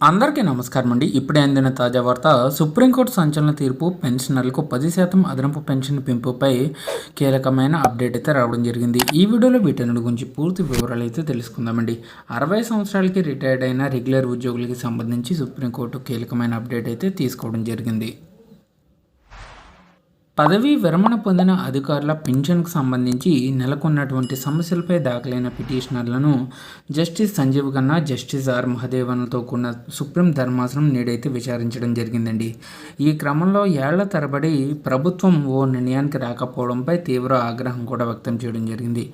అందరికీ నమస్కారం అండి. ఇప్పుడే అందిన తాజా వార్త సుప్రీంకోర్టు సంచలన తీర్పు పెన్షనర్లకు పది శాతం అదనపు పెన్షన్ పెంపుపై కీలకమైన అప్డేట్ అయితే రావడం జరిగింది. ఈ వీడియోలో వీటన్నిటి గురించి పూర్తి వివరాలు అయితే తెలుసుకుందామండి. అరవై సంవత్సరాలకి రిటైర్డ్ అయిన రెగ్యులర్ ఉద్యోగులకి సంబంధించి సుప్రీంకోర్టు కీలకమైన అప్డేట్ అయితే తీసుకోవడం జరిగింది. పదవీ విరమణ పొందిన అధికారుల పింఛన్కు సంబంధించి నెలకొన్నటువంటి సమస్యలపై దాఖలైన పిటిషనర్లను justice Sanjiv Khanna justice R మహదేవన్లతో కూడిన సుప్రీం ధర్మాసనం నేడైతే విచారించడం జరిగిందండి. ఈ క్రమంలో ఏళ్ళ తరబడి ప్రభుత్వం ఓ నిర్ణయానికి రాకపోవడంపై తీవ్ర ఆగ్రహం కూడా వ్యక్తం చేయడం జరిగింది.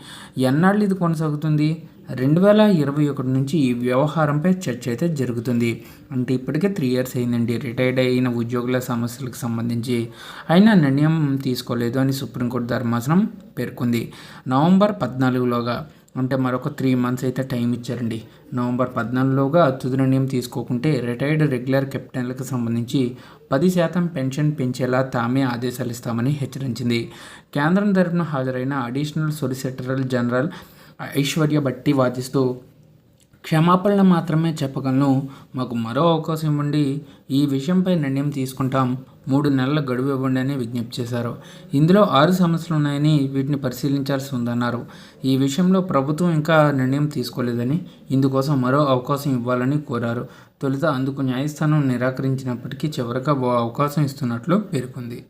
ఎన్నాళ్ళు ఇది కొనసాగుతుంది? రెండు వేల ఇరవై ఒకటి నుంచి ఈ వ్యవహారంపై చర్చ అయితే జరుగుతుంది. అంటే ఇప్పటికే త్రీ ఇయర్స్ అయిందండి. రిటైర్డ్ అయిన ఉద్యోగుల సమస్యలకు సంబంధించి. అయినా నిర్ణయం తీసుకోలేదు అని సుప్రీంకోర్టు ధర్మాసనం పేర్కొంది. నవంబర్ పద్నాలుగులోగా అంటే మరొక త్రీ మంత్స్ అయితే టైం ఇచ్చారండి. నవంబర్ పద్నాలుగులోగా తుది నిర్ణయం తీసుకోకుంటే రిటైర్డ్ రెగ్యులర్ కెప్టెన్లకు సంబంధించి పది శాతం పెన్షన్ పెంచేలా తామే ఆదేశాలు ఇస్తామని హెచ్చరించింది. కేంద్రం తరపున హాజరైన అడిషనల్ సొలిసిటరల్ జనరల్ ఐశ్వర్య బట్టి వాదిస్తూ క్షమాపణలు మాత్రమే చెప్పగలను. మాకు మరో అవకాశం ఇవ్వండి. ఈ విషయంపై నిర్ణయం తీసుకుంటాం. మూడు నెలల గడువు ఇవ్వండి అని విజ్ఞప్తి చేశారు. ఇందులో ఆరు సమస్యలు ఉన్నాయని వీటిని పరిశీలించాల్సి ఉందన్నారు. ఈ విషయంలో ప్రభుత్వం ఇంకా నిర్ణయం తీసుకోలేదని ఇందుకోసం మరో అవకాశం ఇవ్వాలని కోరారు. తొలుత అందుకు న్యాయస్థానం నిరాకరించినప్పటికీ చివరగా ఓ అవకాశం ఇస్తున్నట్లు పేర్కొంది.